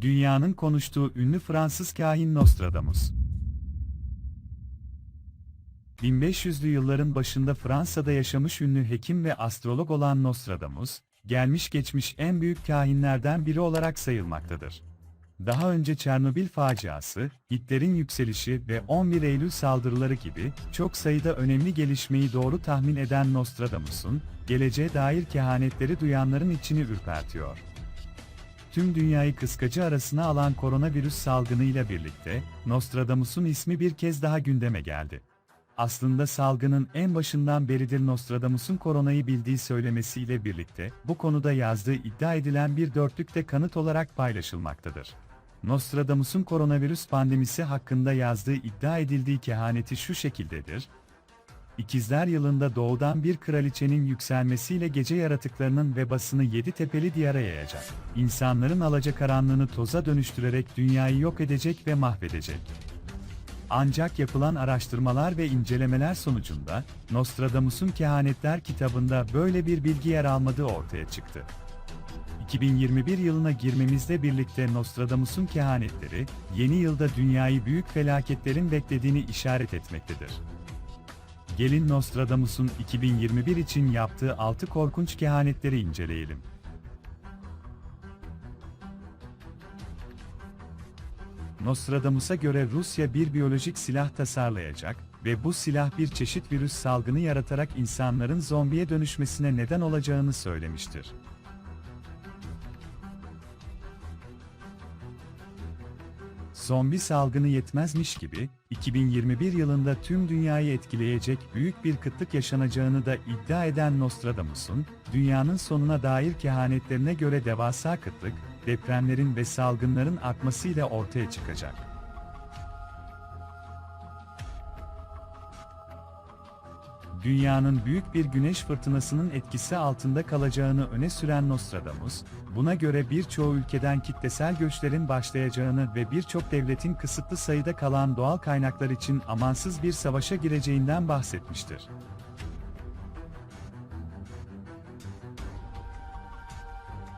Dünyanın konuştuğu ünlü Fransız kahin Nostradamus. 1500'lü yılların başında Fransa'da yaşamış ünlü hekim ve astrolog olan Nostradamus, gelmiş geçmiş en büyük kahinlerden biri olarak sayılmaktadır. Daha önce Çernobil faciası, Hitler'in yükselişi ve 11 Eylül saldırıları gibi çok sayıda önemli gelişmeyi doğru tahmin eden Nostradamus'un, geleceğe dair kehanetleri duyanların içini ürpertiyor. Tüm dünyayı kıskacı arasına alan koronavirüs salgınıyla birlikte, Nostradamus'un ismi bir kez daha gündeme geldi. Aslında salgının en başından beridir Nostradamus'un koronayı bildiği söylemesiyle birlikte, bu konuda yazdığı iddia edilen bir dörtlük de kanıt olarak paylaşılmaktadır. Nostradamus'un koronavirüs pandemisi hakkında yazdığı iddia edildiği kehaneti şu şekildedir. İkizler yılında doğudan bir kraliçenin yükselmesiyle gece yaratıklarının vebasını yedi tepeli diyara yayacak. İnsanların alacakaranlığını toza dönüştürerek dünyayı yok edecek ve mahvedecek. Ancak yapılan araştırmalar ve incelemeler sonucunda, Nostradamus'un Kehanetler kitabında böyle bir bilgi yer almadığı ortaya çıktı. 2021 yılına girmemizle birlikte Nostradamus'un kehanetleri, yeni yılda dünyayı büyük felaketlerin beklediğini işaret etmektedir. Gelin Nostradamus'un 2021 için yaptığı 6 korkunç kehanetleri inceleyelim. Nostradamus'a göre Rusya bir biyolojik silah tasarlayacak ve bu silah bir çeşit virüs salgını yaratarak insanların zombiye dönüşmesine neden olacağını söylemiştir. Zombi salgını yetmezmiş gibi, 2021 yılında tüm dünyayı etkileyecek büyük bir kıtlık yaşanacağını da iddia eden Nostradamus'un, dünyanın sonuna dair kehanetlerine göre devasa kıtlık, depremlerin ve salgınların artmasıyla ortaya çıkacak. Dünyanın büyük bir güneş fırtınasının etkisi altında kalacağını öne süren Nostradamus, buna göre birçoğu ülkeden kitlesel göçlerin başlayacağını ve birçok devletin kısıtlı sayıda kalan doğal kaynaklar için amansız bir savaşa gireceğinden bahsetmiştir.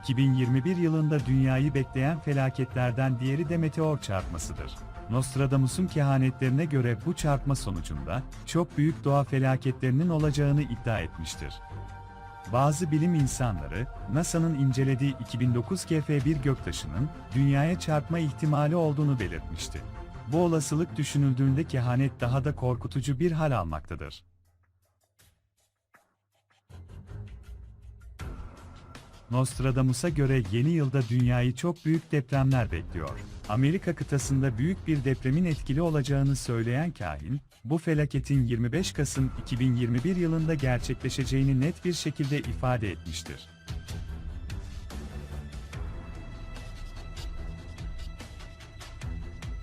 ...2021 yılında dünyayı bekleyen felaketlerden diğeri de meteor çarpmasıdır. Nostradamus'un kehanetlerine göre bu çarpma sonucunda çok büyük doğa felaketlerinin olacağını iddia etmiştir. Bazı bilim insanları, NASA'nın incelediği 2009 KF-1 göktaşının dünyaya çarpma ihtimali olduğunu belirtmişti. Bu olasılık düşünüldüğünde kehanet daha da korkutucu bir hal almaktadır. Nostradamus'a göre yeni yılda dünyayı çok büyük depremler bekliyor. Amerika kıtasında büyük bir depremin etkili olacağını söyleyen kahin, bu felaketin 25 Kasım 2021 yılında gerçekleşeceğini net bir şekilde ifade etmiştir.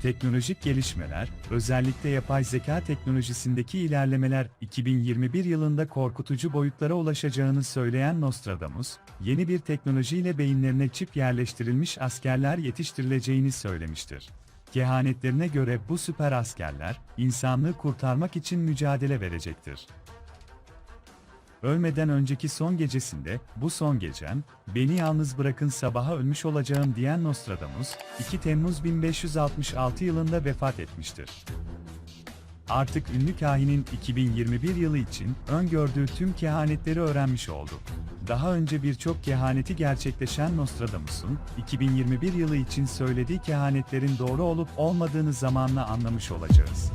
Teknolojik gelişmeler, özellikle yapay zeka teknolojisindeki ilerlemeler 2021 yılında korkutucu boyutlara ulaşacağını söyleyen Nostradamus, yeni bir teknolojiyle beyinlerine çip yerleştirilmiş askerler yetiştirileceğini söylemiştir. Kehanetlerine göre bu süper askerler, insanlığı kurtarmak için mücadele verecektir. Ölmeden önceki son gecesinde, bu son gecem, beni yalnız bırakın sabaha ölmüş olacağım diyen Nostradamus, 2 Temmuz 1566 yılında vefat etmiştir. Artık ünlü kahinin 2021 yılı için öngördüğü tüm kehanetleri öğrenmiş olduk. Daha önce birçok kehaneti gerçekleşen Nostradamus'un 2021 yılı için söylediği kehanetlerin doğru olup olmadığını zamanla anlamış olacağız.